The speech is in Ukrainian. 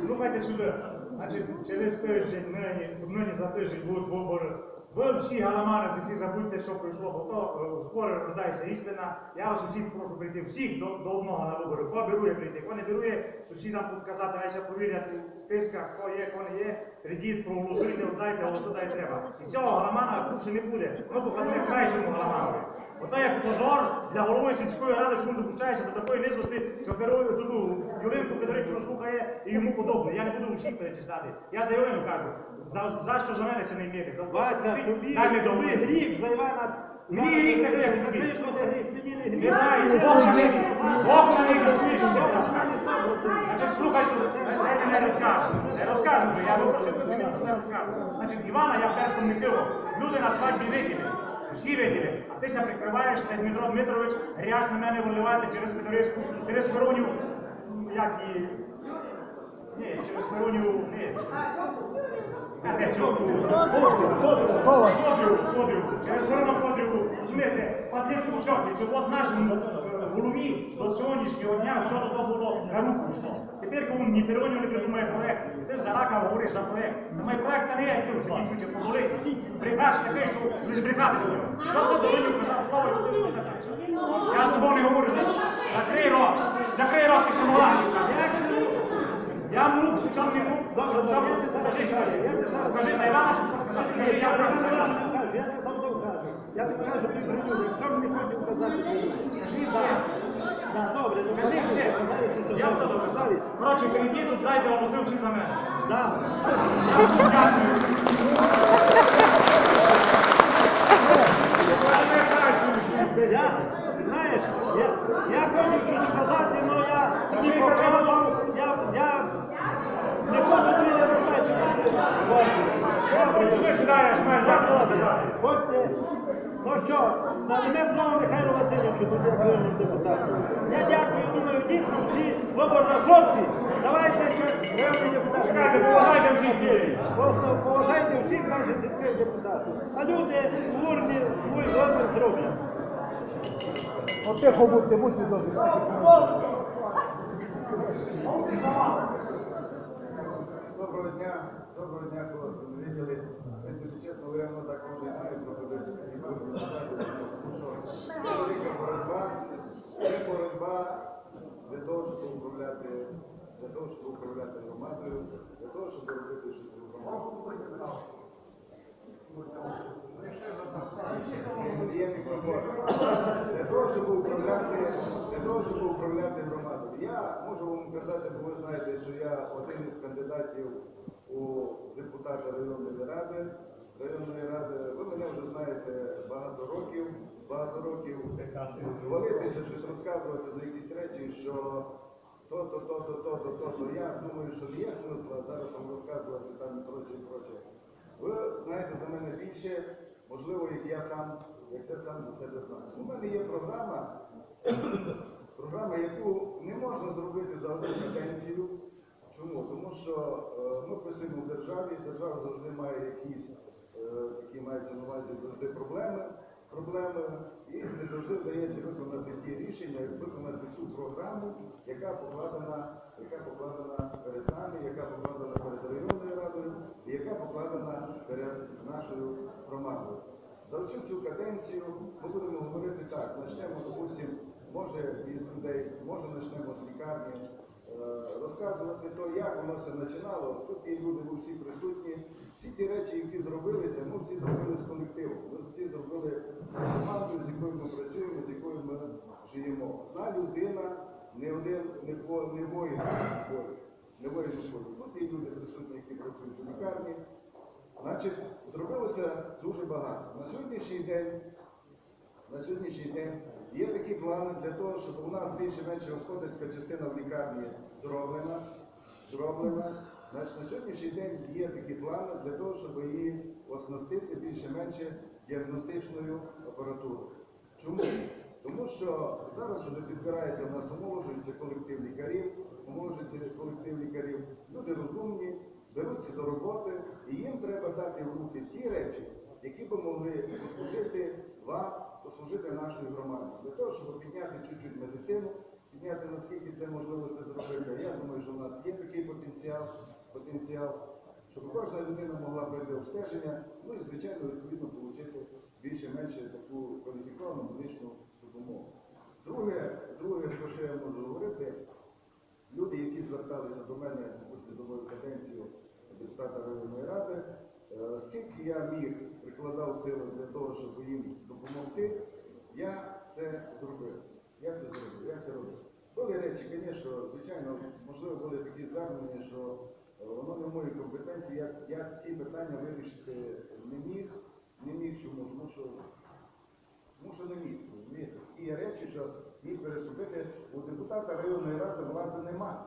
Слухайте сюди. Значить, через тиждень, нині, за тиждень будуть вибори. Ви всі галамари, всі забудьте, що пройшло, бо то е, роздається істина. Я вас усіх прошу прийти всіх до, до одного на вибори. Хто берує прийти, хто не берує, сусідам тут казати, найся повірять у списках, хто є, хто не є. Прийдіть, проголосуйте, віддайте, голосу дай треба. І цього галамана більше не буде. Воно покладе кращому галаманові. Ото як позор для голови сільської ради, він допускається до такої низості, що керує туди Юринку Федоровичу слухає і йому подобне. Я не буду усіх перечисляти. Я за Юрину кажу, за, за що за мене це не? За Вася, тобі, тобі гріх за Івана. Мені гріх не гріх, Тобі буде гріх, мені не Не гріх. дай, Бог на них, Бог ти розкажеш. Значить, слухай сюди, не розкажу. Не розкажу, я попросив, не розкажу. Значить, Івана я перстом не кило. Люди на свадьбі виділи. Всі виділи. А ти ся прикриваєш, та Дмитро Дмитрович грязь на мене виливати через Федоришку, через Вороню, як і... Ні, через Вороню, ні. А, де, чого? Подріву, подріву. Через Вороню. Розумієте, патрицю Шохліцю, от нашому е, голові до сьогоднішнього дня все до того було на руку йшло. Тепер кому ні Фероню не придумає проект, ти за рака говориш за проект. Немає проекта не є, ти закінчується поволити. Брехаш таке, що лиш брехати нього. Що до нього казав слово, що ти не казав? Я з тобою не говорю за закрий рот, закрий рот, ти що мала. Я мук, чому не мук? Я не зараз Покажи, я покажи Івана, що сказати. Скажи, я правду сказав. Я не сам кажу. Я тобі кажу, ти прийду, якщо мені хочеш казати, Кажи все. Так, добре, ну Кажи все. Я все добре. Коротше, перейди тут, дайте всі за мене. Да. Дякую. Я, знаєш, я, я хочу щось сказати, але я не попробував, я, я не хочу тобі не вертатися. Ви сідаєш, мене, як було сказати. Ходьте. Ну що, на мене знову Михайло Васильовичу, тут я прийомний депутат. Я дякую, думаю, дійсно всі виборні хлопці. Давайте ще прийомний депутат. Чекайте, поважайте всіх. Просто поважайте всіх наших сільських депутатів. А люди в урні свій вибір зроблять. От тихо будьте, будьте добрі. Доброго дня, доброго дня, хлопці. Ми виділи, принципі, чесно говоря, воно так може і проходити, це велика боротьба, це боротьба для того, щоб управляти, для того, щоб управляти громадою, для того, щоб робити щось. Для того, щоб управляти, для того, щоб управляти громадою. Я можу вам казати, бо ви знаєте, що я один із кандидатів у депутата районної ради. Районної ради, ви мене вже знаєте багато років, багато років хвалитися, щось розказувати за якісь речі, що то-то, то-то, то-то, то-то. Я думаю, що не є смисла зараз вам розказувати там і проче, і проче. Ви знаєте за мене більше, можливо, як я сам, як я сам за себе знаю. У мене є програма, програма, яку не можна зробити за одну каденцію. Чому? Тому що е, ми працюємо в державі, держава завжди має якісь, е, які маються на увазі завжди проблеми, проблеми, і не завжди вдається виконати ті рішення, виконати цю програму, яка покладена, яка покладена перед нами, яка покладена перед районною радою, і яка покладена перед нашою громадою. За всю цю каденцію ми будемо говорити так, почнемо, допустим, може із людей, може почнемо з лікарні, розказувати то, як воно все починало. Тут є люди, ви всі присутні. Всі ті речі, які зробилися, ми всі зробили з колективом. Ми всі зробили з командою, з якою ми працюємо, з якою ми живемо. Одна людина, не один, не, по- не воїн, воїн, не воїн. Тут є люди присутні, які працюють у лікарні. Значить, зробилося дуже багато. На сьогоднішній день на сьогоднішній день є такі плани для того, щоб у нас більше-менше господарська частина в лікарні зроблена. зроблена. Значить, на сьогоднішній день є такі плани для того, щоб її оснастити більше-менше діагностичною апаратурою. Чому? Тому що зараз вже підбирається в нас омоложується колектив лікарів, омоложується колектив лікарів. Люди розумні, беруться до роботи, і їм треба дати в руки ті речі, які би могли послужити вам, послужити нашій громаді. Для того, щоб підняти чуть-чуть медицину, підняти, наскільки це можливо це зробити. Я думаю, що в нас є такий потенціал, потенціал, щоб кожна людина могла пройти обстеження, ну і звичайно відповідно отримати більше-менше таку кваліфіковану медичну допомогу. Друге, друге, про що я можу говорити, люди, які зверталися до мене після нової каденції депутата районної ради, скільки я міг прикладав сили для того, щоб їм допомогти, я це зробив. Я це зробив, я це робив. Були речі, звісно, звичайно, можливо, були такі звернення, що е, воно не в моїй компетенції. Я, я ті питання вирішити не міг, не міг чому, тому що тому що не міг. І речі, що міг переступити у депутата районної ради влади немає.